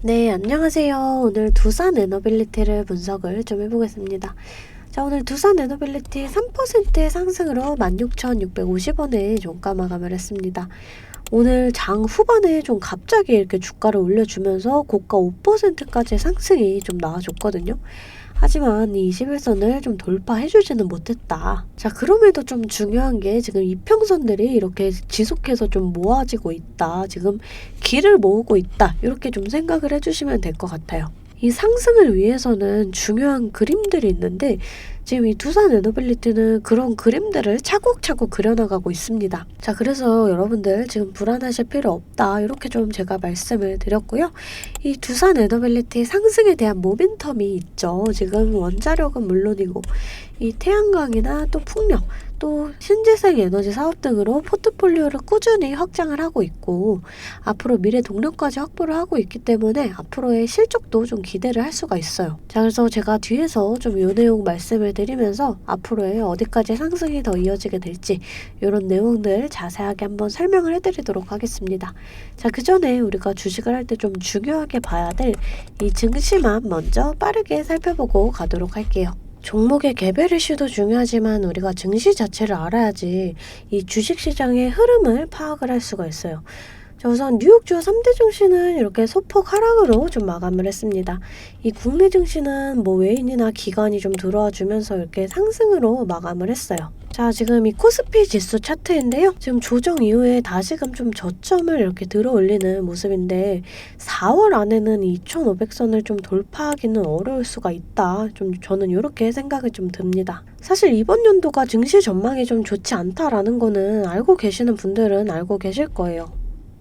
네, 안녕하세요. 오늘 두산 에너빌리티를 분석을 좀 해보겠습니다. 자, 오늘 두산 에너빌리티 3%의 상승으로 16,650원에 종가 마감을 했습니다. 오늘 장 후반에 좀 갑자기 이렇게 주가를 올려주면서 고가 5%까지 상승이 좀 나와줬거든요. 하지만 이 21선을 좀 돌파해주지는 못했다. 자, 그럼에도 좀 중요한 게 지금 이평선들이 이렇게 지속해서 좀 모아지고 있다. 지금 길을 모으고 있다. 이렇게 좀 생각을 해주시면 될 것 같아요. 이 상승을 위해서는 중요한 그림들이 있는데 지금 이 두산 에너빌리티는 그런 그림들을 차곡차곡 그려나가고 있습니다. 자, 그래서 여러분들 지금 불안하실 필요 없다. 이렇게 좀 제가 말씀을 드렸고요. 이 두산 에너빌리티 상승에 대한 모멘텀이 있죠. 지금 원자력은 물론이고 이 태양광이나 또 풍력 또 신재생 에너지 사업 등으로 포트폴리오를 꾸준히 확장을 하고 있고 앞으로 미래 동력까지 확보를 하고 있기 때문에 앞으로의 실적도 좀 기대를 할 수가 있어요. 자 그래서 제가 뒤에서 좀이 내용 말씀을 드리면서 앞으로의 어디까지 상승이 더 이어지게 될지 이런 내용들 자세하게 한번 설명을 해드리도록 하겠습니다. 자 그 전에 우리가 주식을 할 때 좀 중요하게 봐야 될 이 증시만 먼저 빠르게 살펴보고 가도록 할게요. 종목의 개별 이슈도 중요하지만 우리가 증시 자체를 알아야지 이 주식시장의 흐름을 파악을 할 수가 있어요. 자, 우선 뉴욕 주요 3대 증시는 이렇게 소폭 하락으로 좀 마감을 했습니다. 이 국내 증시는 뭐 외인이나 기관이 좀 들어와 주면서 이렇게 상승으로 마감을 했어요. 자, 지금 이 코스피 지수 차트인데요. 지금 조정 이후에 다시금 좀 저점을 이렇게 들어 올리는 모습인데 4월 안에는 2,500선을 좀 돌파하기는 어려울 수가 있다. 좀 저는 이렇게 생각이 좀 듭니다. 사실 이번 연도가 증시 전망이 좀 좋지 않다라는 거는 알고 계시는 분들은 알고 계실 거예요.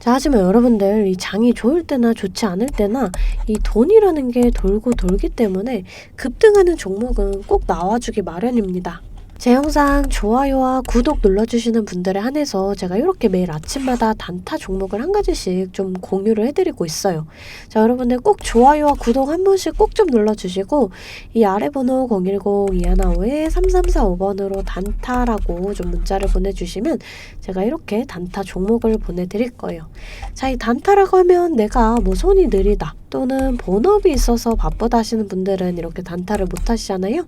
자, 하지만 여러분들 이 장이 좋을 때나 좋지 않을 때나 이 돈이라는 게 돌고 돌기 때문에 급등하는 종목은 꼭 나와주기 마련입니다. 제 영상 좋아요와 구독 눌러주시는 분들에 한해서 제가 이렇게 매일 아침마다 단타 종목을 한 가지씩 좀 공유를 해드리고 있어요. 자, 여러분들 꼭 좋아요와 구독 한 번씩 꼭 좀 눌러주시고 이 아래 번호 010-215-3345번으로 단타라고 좀 문자를 보내주시면 제가 이렇게 단타 종목을 보내드릴 거예요. 자, 이 단타라고 하면 내가 뭐 손이 느리다 또는 본업이 있어서 바쁘다 하시는 분들은 이렇게 단타를 못 하시잖아요.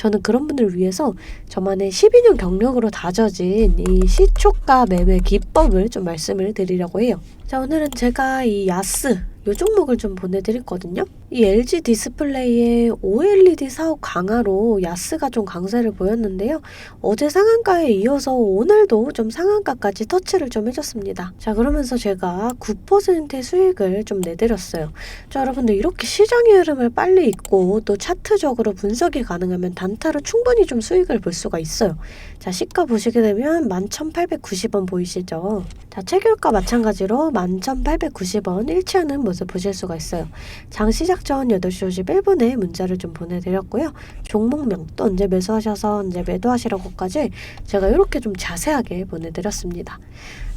저는 그런 분들을 위해서 저만의 12년 경력으로 다져진 이 시초가 매매 기법을 좀 말씀을 드리려고 해요. 자, 오늘은 제가 이 야스 요 종목을 좀 보내드렸거든요. 이 LG 디스플레이의 OLED 사업 강화로 야스가 좀 강세를 보였는데요. 어제 상한가에 이어서 오늘도 좀 상한가까지 터치를 좀 해줬습니다. 자 그러면서 제가 9%의 수익을 좀 내드렸어요. 자 여러분들 이렇게 시장의 흐름을 빨리 읽고 또 차트적으로 분석이 가능하면 단타로 충분히 좀 수익을 볼 수가 있어요. 자 시가 보시게 되면 11,890원 보이시죠? 자 체결가 마찬가지로 11,890원 일치하는 모습 보실 수가 있어요. 장 시작 전 8시 51분에 문자를 좀 보내드렸고요. 종목명 또 언제 매수하셔서 언제 매도하시라고까지 제가 이렇게 좀 자세하게 보내드렸습니다.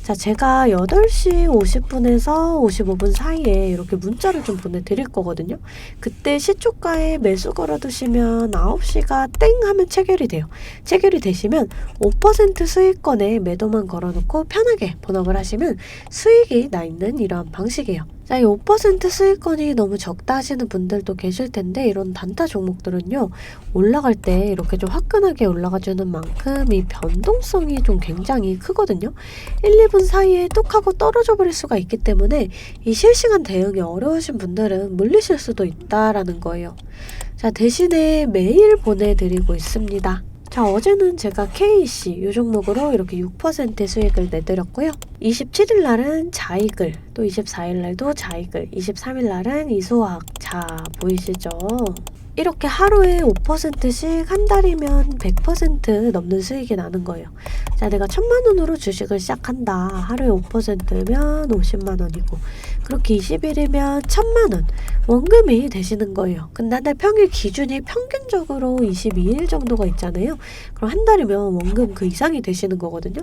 자, 제가 8시 50분에서 55분 사이에 이렇게 문자를 좀 보내드릴 거거든요. 그때 시초가에 매수 걸어두시면 9시가 땡 하면 체결이 돼요. 체결이 되시면 5% 수익권에 매도만 걸어놓고 편하게 본업을 하시면 수익이 나 있는 이러한 방식이에요. 자, 이5% 수익권이 너무 적다 하시는 분들도 계실 텐데 이런 단타 종목들은요. 올라갈 때 이렇게 좀 화끈하게 올라가주는 만큼 이 변동성이 좀 굉장히 크거든요. 1, 2분 사이에 뚝 하고 떨어져 버릴 수가 있기 때문에 이 실시간 대응이 어려우신 분들은 물리실 수도 있다라는 거예요. 자, 대신에 매일 보내드리고 있습니다. 자, 어제는 제가 KC 이 종목으로 이렇게 6% 수익을 내드렸고요. 27일 날은 자익을, 또 24일 날도 자익을, 23일 날은 이소학. 자, 보이시죠? 이렇게 하루에 5%씩 한 달이면 100% 넘는 수익이 나는 거예요. 자, 내가 천만 원으로 주식을 시작한다. 하루에 5%면 50만 원이고, 그렇게 20일이면 천만 원 원금이 되시는 거예요. 근데 한 달 평일 기준이 평균적으로 22일 정도가 있잖아요. 그럼 한 달이면 원금 그 이상이 되시는 거거든요.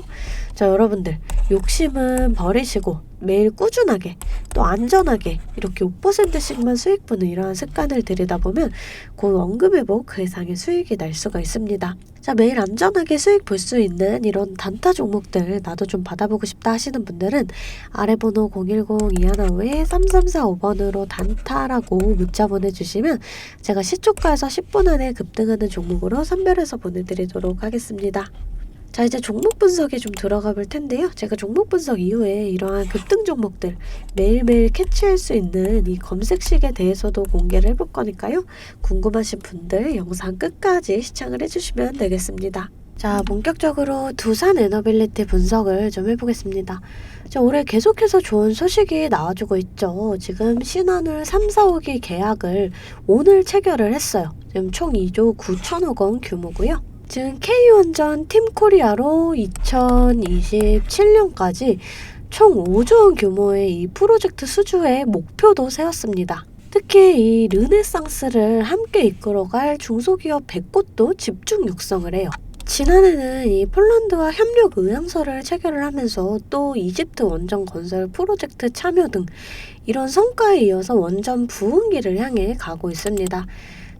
자, 여러분들 욕심은 버리시고 매일 꾸준하게 또 안전하게 이렇게 5%씩만 수익 보는 이러한 습관을 들이다 보면 그 원금 회복 그 이상의 수익이 날 수가 있습니다. 자, 매일 안전하게 수익 볼 수 있는 이런 단타 종목들 나도 좀 받아보고 싶다 하시는 분들은 아래 번호 010-215-3345번으로 단타라고 문자 보내주시면 제가 시초가에서 10분 안에 급등하는 종목으로 선별해서 보내드리도록 하겠습니다. 자 이제 종목 분석에 좀 들어가 볼 텐데요. 제가 종목 분석 이후에 이러한 급등 종목들 매일매일 캐치할 수 있는 이 검색식에 대해서도 공개를 해볼 거니까요. 궁금하신 분들 영상 끝까지 시청을 해주시면 되겠습니다. 자 본격적으로 두산 에너빌리티 분석을 좀 해보겠습니다. 자, 올해 계속해서 좋은 소식이 나와주고 있죠. 지금 신한울 3, 4호기 계약을 오늘 체결을 했어요. 지금 총 2조 9천억 원 규모고요. 지금 K원전 팀코리아로 2027년까지 총 5조 원 규모의 이 프로젝트 수주의 목표도 세웠습니다. 특히 이 르네상스를 함께 이끌어갈 중소기업 100곳도 집중 육성을 해요. 지난해는 이 폴란드와 협력 의향서를 체결을 하면서 또 이집트 원전 건설 프로젝트 참여 등 이런 성과에 이어서 원전 부흥기를 향해 가고 있습니다.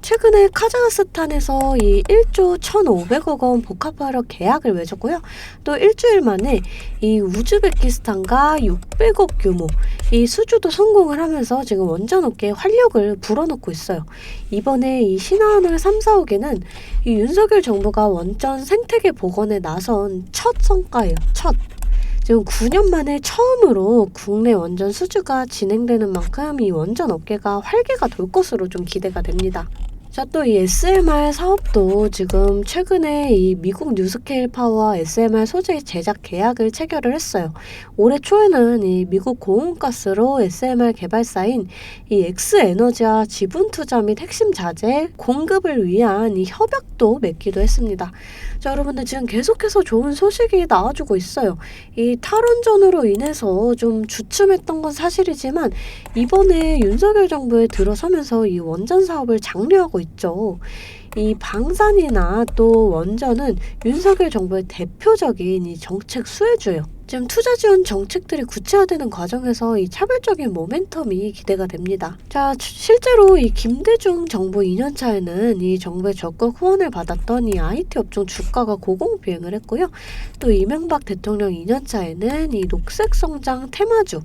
최근에 카자흐스탄에서 이 1조 1,500억 원 복합화력 계약을 맺었고요. 또 일주일 만에 이 우즈베키스탄과 600억 규모 이 수주도 성공을 하면서 지금 원전업계에 활력을 불어넣고 있어요. 이번에 이 신한울 3, 4호기는 이 윤석열 정부가 원전 생태계 복원에 나선 첫 성과예요. 첫. 지금 9년 만에 처음으로 국내 원전 수주가 진행되는 만큼 이 원전 업계가 활기가 돌 것으로 좀 기대가 됩니다. 자, 또 이 SMR 사업도 지금 최근에 이 미국 뉴스케일 파워와 SMR 소재 제작 계약을 체결을 했어요. 올해 초에는 이 미국 고온가스로 SMR 개발사인 이 엑스에너지와 지분 투자 및 핵심 자재 공급을 위한 이 협약도 맺기도 했습니다. 자, 여러분들 지금 계속해서 좋은 소식이 나와주고 있어요. 이 탈원전으로 인해서 좀 주춤했던 건 사실이지만 이번에 윤석열 정부에 들어서면서 이 원전 사업을 장려하고 있죠. 이 방산이나 또 원전은 윤석열 정부의 대표적인 이 정책 수혜주예요. 지금 투자 지원 정책들이 구체화되는 과정에서 이 차별적인 모멘텀이 기대가 됩니다. 자, 실제로 이 김대중 정부 2년 차에는 이 정부의 적극 후원을 받았던 이 IT 업종 주가가 고공 비행을 했고요. 또 이명박 대통령 2년 차에는 이 녹색 성장 테마주,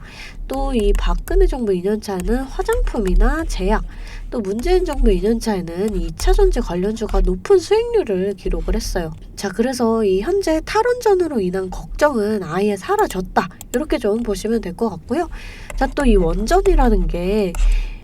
또 이 박근혜 정부 2년 차에는 화장품이나 제약, 또 문재인 정부 2년 차에는 이 2차 전지 관련주가 높은 수익률을 기록을 했어요. 자, 그래서 이 현재 탈원전으로 인한 걱정은 아예 사라졌다. 이렇게 좀 보시면 될 것 같고요. 자, 또 이 원전이라는 게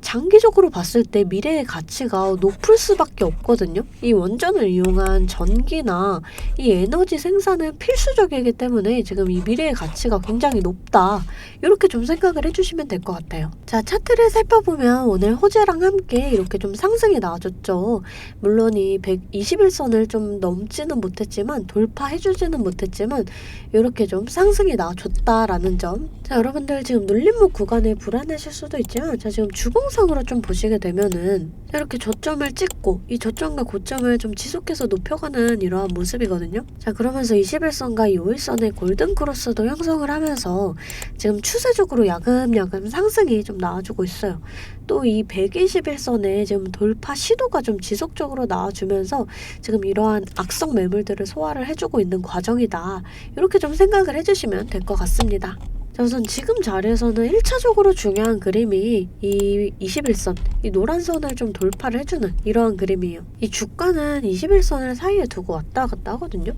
장기적으로 봤을 때 미래의 가치가 높을 수밖에 없거든요. 이 원전을 이용한 전기나 이 에너지 생산은 필수적이기 때문에 지금 이 미래의 가치가 굉장히 높다. 이렇게 좀 생각을 해주시면 될 것 같아요. 자, 차트를 살펴보면 오늘 호재랑 함께 이렇게 좀 상승이 나와줬죠. 물론 이 121선을 좀 넘지는 못했지만 돌파해주지는 못했지만 이렇게 좀 상승이 나와줬다라는 점. 자, 여러분들 지금 눌림목 구간에 불안하실 수도 있지만 자, 지금 주 봉상으로 좀 보시게 되면은 이렇게 저점을 찍고 이 저점과 고점을 좀 지속해서 높여가는 이러한 모습이거든요. 자, 그러면서 21선과 이 5일선의 골든 크로스도 형성을 하면서 지금 추세적으로 야금야금 상승이 좀 나와주고 있어요. 또 이 121선에 지금 돌파 시도가 좀 지속적으로 나와주면서 지금 이러한 악성 매물들을 소화를 해주고 있는 과정이다. 이렇게 좀 생각을 해주시면 될 것 같습니다. 자, 우선 지금 자리에서는 1차적으로 중요한 그림이 이 21선, 이 노란 선을 좀 돌파를 해주는 이러한 그림이에요. 이 주가는 21선을 사이에 두고 왔다 갔다 하거든요.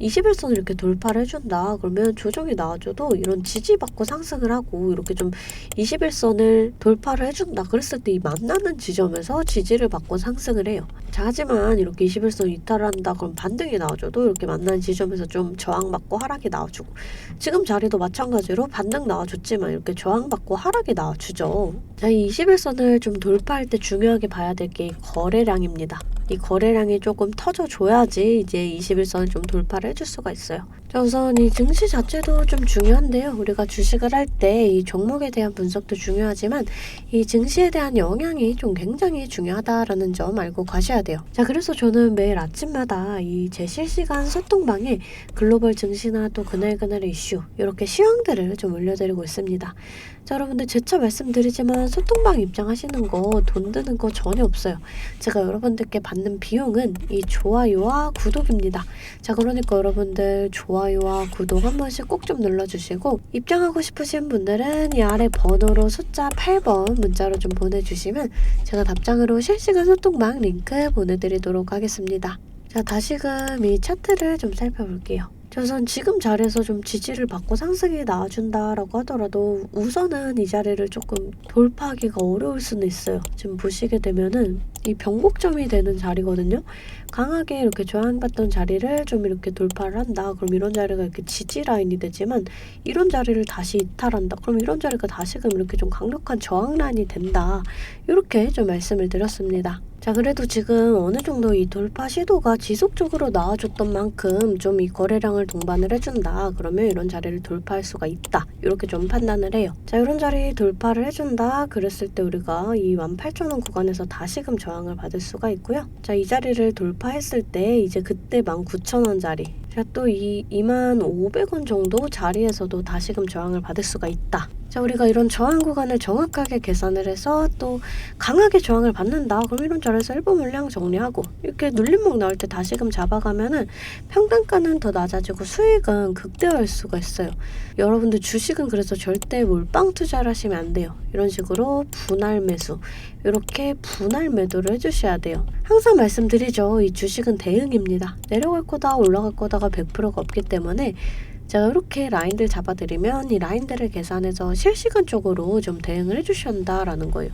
21선을 이렇게 돌파를 해준다. 그러면 조정이 나와줘도 이런 지지받고 상승을 하고 이렇게 좀 21선을 돌파를 해준다. 그랬을 때 이 만나는 지점에서 지지를 받고 상승을 해요. 자, 하지만 이렇게 21선 이탈을 한다. 그럼 반등이 나와줘도 이렇게 만나는 지점에서 좀 저항받고 하락이 나와주고 지금 자리도 마찬가지로 반등 나와줬지만 이렇게 저항받고 하락이 나와주죠. 자, 이 21선을 좀 돌파할 때 중요하게 봐야 될 게 거래량입니다. 이 거래량이 조금 터져줘야지 이제 21선을 좀 돌파를 해줄 수가 있어요. 자, 우선 이 증시 자체도 좀 중요한데요. 우리가 주식을 할 때 이 종목에 대한 분석도 중요하지만 이 증시에 대한 영향이 좀 굉장히 중요하다라는 점 알고 가셔야 돼요. 자, 그래서 저는 매일 아침마다 이 제 실시간 소통방에 글로벌 증시나 또 그날그날의 이슈 이렇게 시황들을 좀 올려드리고 있습니다. 자, 여러분들 재차 말씀드리지만 소통방 입장하시는 거 돈 드는 거 전혀 없어요. 제가 여러분들께 받는 비용은 이 좋아요와 구독입니다. 자, 그러니까 여러분들 좋아 요와 구독 한 번씩 꼭 좀 눌러주시고 입장하고 싶으신 분들은 이 아래 번호로 숫자 8번 문자로 좀 보내주시면 제가 답장으로 실시간 소통방 링크 보내드리도록 하겠습니다. 자, 다시금 이 차트를 좀 살펴볼게요. 우선 지금 자리에서 좀 지지를 받고 상승이 나와준다라고 하더라도 우선은 이 자리를 조금 돌파하기가 어려울 수는 있어요. 지금 보시게 되면은 이 변곡점이 되는 자리거든요. 강하게 이렇게 저항받던 자리를 좀 이렇게 돌파를 한다. 그럼 이런 자리가 이렇게 지지 라인이 되지만 이런 자리를 다시 이탈한다. 그럼 이런 자리가 다시금 이렇게 좀 강력한 저항 라인이 된다. 이렇게 좀 말씀을 드렸습니다. 자, 그래도 지금 어느 정도 이 돌파 시도가 지속적으로 나와줬던 만큼 좀 이 거래량을 동반을 해준다. 그러면 이런 자리를 돌파할 수가 있다. 이렇게 좀 판단을 해요. 자, 이런 자리 돌파를 해준다. 그랬을 때 우리가 이 18,000원 구간에서 다시금 저항을 받을 수가 있고요. 자, 이 자리를 돌파했을 때 이제 그때 19,000원 자리. 자, 또 이 25,500원 정도 자리에서도 다시금 저항을 받을 수가 있다. 자, 우리가 이런 저항 구간을 정확하게 계산을 해서 또 강하게 저항을 받는다. 그럼 이런 자리에서 일부 물량 정리하고 이렇게 눌림목 나올 때 다시금 잡아가면은 평단가는 더 낮아지고 수익은 극대화할 수가 있어요. 여러분들 주식은 그래서 절대 몰빵 투자를 하시면 안 돼요. 이런 식으로 분할 매수 이렇게 분할 매도를 해주셔야 돼요. 항상 말씀드리죠. 이 주식은 대응입니다. 내려갈 거다 올라갈 거다가 100%가 없기 때문에 제가 이렇게 라인들 잡아드리면 이 라인들을 계산해서 실시간적으로 좀 대응을 해주셔야 한다라는 거예요.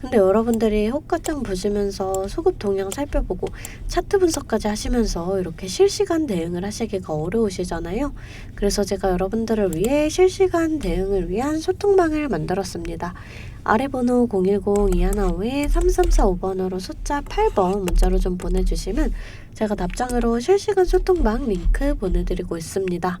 근데 여러분들이 호가장 보시면서 소급 동향 살펴보고 차트 분석까지 하시면서 이렇게 실시간 대응을 하시기가 어려우시잖아요. 그래서 제가 여러분들을 위해 실시간 대응을 위한 소통방을 만들었습니다. 아래 번호 010-215-3345번으로 숫자 8번 문자로 좀 보내주시면 제가 답장으로 실시간 소통방 링크 보내드리고 있습니다.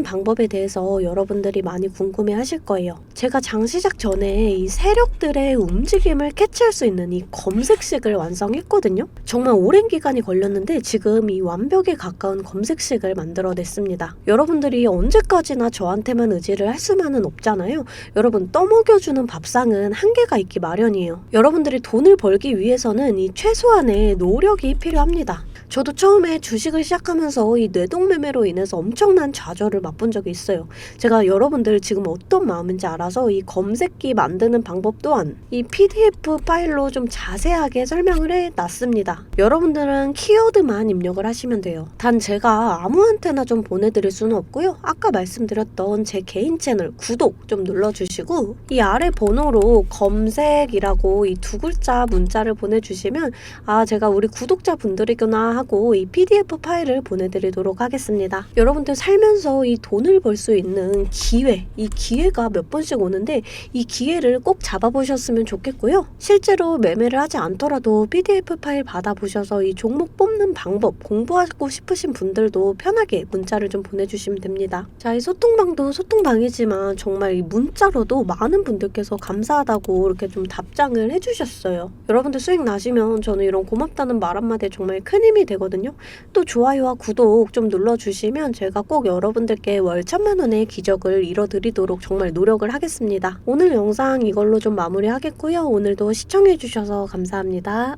방법에 대해서 여러분들이 많이 궁금해 하실 거예요. 제가 장 시작 전에 이 세력들의 움직임을 캐치할 수 있는 이 검색식을 완성했거든요. 정말 오랜 기간이 걸렸는데 지금 이 완벽에 가까운 검색식을 만들어냈습니다. 여러분들이 언제까지나 저한테만 의지를 할 수만은 없잖아요. 여러분 떠먹여주는 밥상은 한계가 있기 마련이에요. 여러분들이 돈을 벌기 위해서는 이 최소한의 노력이 필요합니다. 저도 처음에 주식을 시작하면서 이 뇌동매매로 인해서 엄청난 좌절을 맛본 적이 있어요. 제가 여러분들 지금 어떤 마음인지 알아서 이 검색기 만드는 방법 또한 이 PDF 파일로 좀 자세하게 설명을 해 놨습니다. 여러분들은 키워드만 입력을 하시면 돼요. 단 제가 아무한테나 좀 보내드릴 수는 없고요. 아까 말씀드렸던 제 개인 채널 구독 좀 눌러주시고 이 아래 번호로 검색이라고 이 두 글자 문자를 보내주시면 아 제가 우리 구독자 분들이구나 하고 이 PDF 파일을 보내드리도록 하겠습니다. 여러분들 살면서 이 돈을 벌 수 있는 기회, 이 기회가 몇 번씩 오는데 이 기회를 꼭 잡아보셨으면 좋겠고요. 실제로 매매를 하지 않더라도 PDF 파일 받아보셔서 이 종목 뽑는 방법 공부하고 싶으신 분들도 편하게 문자를 좀 보내주시면 됩니다. 자, 이 소통방도 소통방이지만 정말 이 문자로도 많은 분들께서 감사하다고 이렇게 좀 답장을 해주셨어요. 여러분들 수익 나시면 저는 이런 고맙다는 말 한마디에 정말 큰 힘이 되거든요. 또 좋아요와 구독 좀 눌러주시면 제가 꼭 여러분들 께 월 천만 원의 기적을 이뤄드리도록 정말 노력을 하겠습니다. 오늘 영상 이걸로 좀 마무리하겠고요. 오늘도 시청해주셔서 감사합니다.